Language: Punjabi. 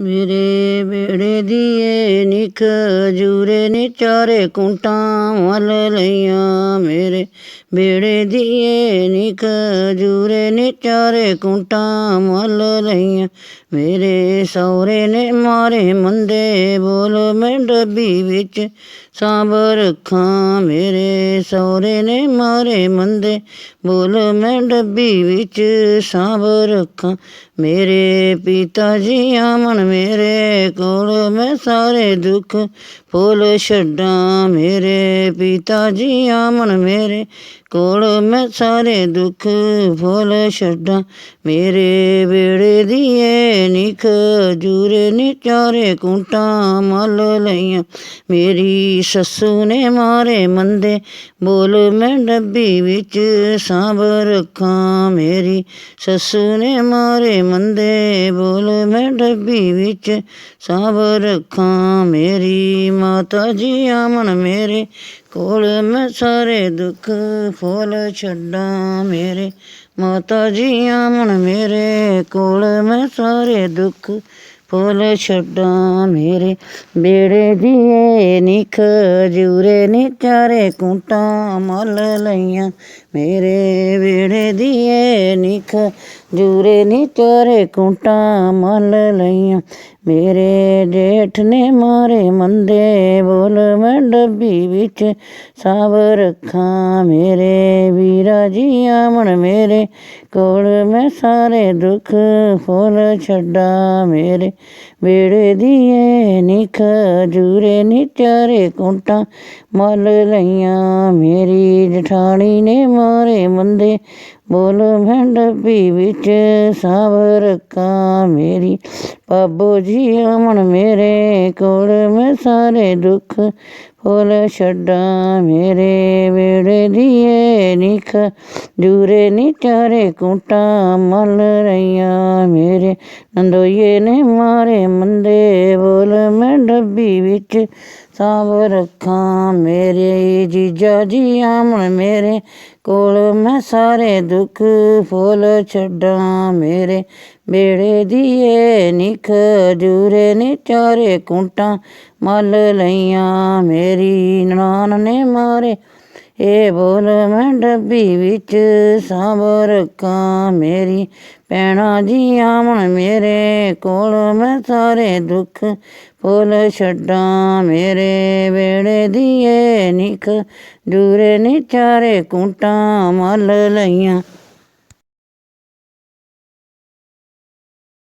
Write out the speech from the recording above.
ਮੇਰੇ ਬੇੜੇ ਦੀਏ ਨਿਖ ਜੂਰੇ ਨੇ ਚਾਰੇ ਕੁੰਟਾਂ ਮਲ ਲਈਆਂ ਮੇਰੇ ਬੇੜੇ ਦੀਏ ਨਿਖ ਜੂਰੇ ਨੇ ਚਾਰੇ ਕੁੰਟਾਂ ਮਲ ਲਈਆਂ। ਮੇਰੇ ਸਹੁਰੇ ਨੇ ਮਾਰੇ ਮੰਦੇ ਬੋਲ ਮੈਂ ਡੱਬੀ ਵਿੱਚ ਸਾਂਭ ਰੱਖਾਂ ਮੇਰੇ ਸਹੁਰੇ ਨੇ ਮਾਰੇ ਮੰਦੇ ਬੋਲ ਮੈਂ ਡੱਬੀ ਵਿੱਚ ਸਾਂਭ ਰੱਖਾਂ ਮੇਰੇ ਪਿਤਾ ਜੀ ਆਮਣ ਮੇਰੇ ਕੋਲ ਮੈਂ ਸਾਰੇ ਦੁੱਖ ਫੁੱਲ ਛੱਡਾਂ। ਮੇਰੇ ਪਿਤਾ ਜੀ ਆਮਣ ਮੇਰੇ ਕੋਲ ਮੈਂ ਸਾਰੇ ਦੁੱਖ ਭੁੱਲ ਛੱਡਾਂ। ਮੇਰੇ ਵੇੜੇ ਦੀਏ ਨਿਖ ਜੂਰੇ ਨੇ ਚਾਰੇ ਕੁੰਟਾਂ ਮਲ ਲਈਆਂ। ਮੇਰੀ ਸੱਸੂ ਨੇ ਮਾਰੇ ਮੰਦੇ, ਬੋਲ ਮੈਂ ਡੱਬੀ ਵਿੱਚ ਸਾਂਭ ਰੱਖਾਂ। ਮੇਰੀ ਸੱਸੂ ਨੇ ਮਾਰੇ ਮੰਦੇ, ਬੋਲ ਮੈਂ ਡੱਬੀ ਵਿੱਚ ਸਾਂਭ ਰੱਖਾਂ। ਮੇਰੀ ਮਾਤਾ ਜੀ ਆਮਣ ਮੇਰੇ ਕੋਲ ਮੈਂ ਸਾਰੇ ਦੁੱਖ ਫੁੱਲ ਛੱਡਾਂ ਮੇਰੇ ਮਾਤਾ ਜੀ ਆਮਣ ਮੇਰੇ ਕੋਲ ਮੈਂ ਸਾਰੇ ਦੁੱਖ ਫੁੱਲ ਛੱਡਾਂ ਮੇਰੇ ਬੇੜੇ ਦੀਏ ਨਿਖ ਜੂਰੇ ਨੇ ਚਾਰੇ ਕੁੰਟਾਂ ਮਲ ਲਈਆਂ ਮੇਰੇ ਬੇੜੇ ਦੀਏ ਨਿਖ ਜੂਰੇ ਨੇ ਚਾਰੇ ਕੁੰਟਾਂ ਮਲ ਲਈਆਂ। ਮੇਰੇ ਜੇਠ ਨੇ ਮਾਰੇ ਮੰਦੇ ਬੋਲ, ਮੈਂ ਡੱਬੀ ਵਿੱਚ ਸਾਬ ਰੱਖਾਂ। ਮੇਰੇ ਵੀਰਾ ਜੀ ਆਮਣ ਮੇਰੇ ਕੋਲ, ਮੈਂ ਸਾਰੇ ਦੁੱਖ ਫੁੱਲ ਛੱਡਾ। ਮੇਰੇ ਬੇੜੇ ਦੀਏ ਨਿਖ ਜੂਰੇ ਨੀ ਚਾਰੇ ਕੁੰਟਾਂ ਮਲ ਲਈਆਂ। ਮੇਰੀ ਜਠਾਣੀ ਨੇ ਮਾਰੇ ਮੰਦੇ ਬੋਲ ਮੈਂ ਡੱਬੀ ਵਿੱਚ ਸਾਂਭ ਰੱਖਾਂ ਮੇਰੀ। ਬਾਬੋ ਜੀ ਆਮਣ ਮੇਰੇ ਕੋਲ, ਮੈਂ ਸਾਰੇ ਦੁੱਖ ਫੁੱਲ ਛੱਡਾਂ। ਮੇਰੇ ਵੇੜੇ ਦੀਏ ਨਿਖ ਜੂਰੇ ਨੀ ਚਾਰੇ ਕੁੰਟਾਂ ਮਲ ਰਈਆਂ ਮੇਰੇ ਨੰਦੋਈਏ ਨੇ ਮਾਰੇ ਮੰਦੇ, ਬੋਲ ਮੈਂ ਡੱਬੀ ਵਿੱਚ ਸਾਂਭ ਰੱਖਾਂ। ਮੇਰੇ ਜੀਜਾ ਜੀ ਆਮਣ ਮੇਰੇ ਕੋਲ ਮੈਂ ਸਾਰੇ ਦੁੱਖ ਫੁੱਲ ਛੱਡਾਂ। ਮੇਰੇ ਬੇੜੇ ਦੀਏ ਨਿਖ ਜੂਰੇ ਨੇ ਚਾਰੇ ਕੁੰਟਾਂ ਮਲ ਲਈਆਂ। ਮੇਰੀ ਨਨਾਣ ਨੇ ਮਾਰੇ ਇਹ ਬੋਲ ਮੈਂ ਡੱਬੀ ਵਿੱਚ ਸਾਂਭ ਰੱਖਾਂ ਮੇਰੀ। ਭੈਣਾਂ ਜੀ ਆਮਣ ਮੇਰੇ ਕੋਲ, ਮੈਂ ਸਾਰੇ ਦੁੱਖ ਫੁੱਲ ਛੱਡਾਂ ਮੇਰੇ। ਵੇੜੇ ਦੀਏ ਨਿਖ ਜੂਰੇ ਨੇ ਚਾਰੇ ਕੁੰਟਾਂ ਮਲ ਲਈਆਂ।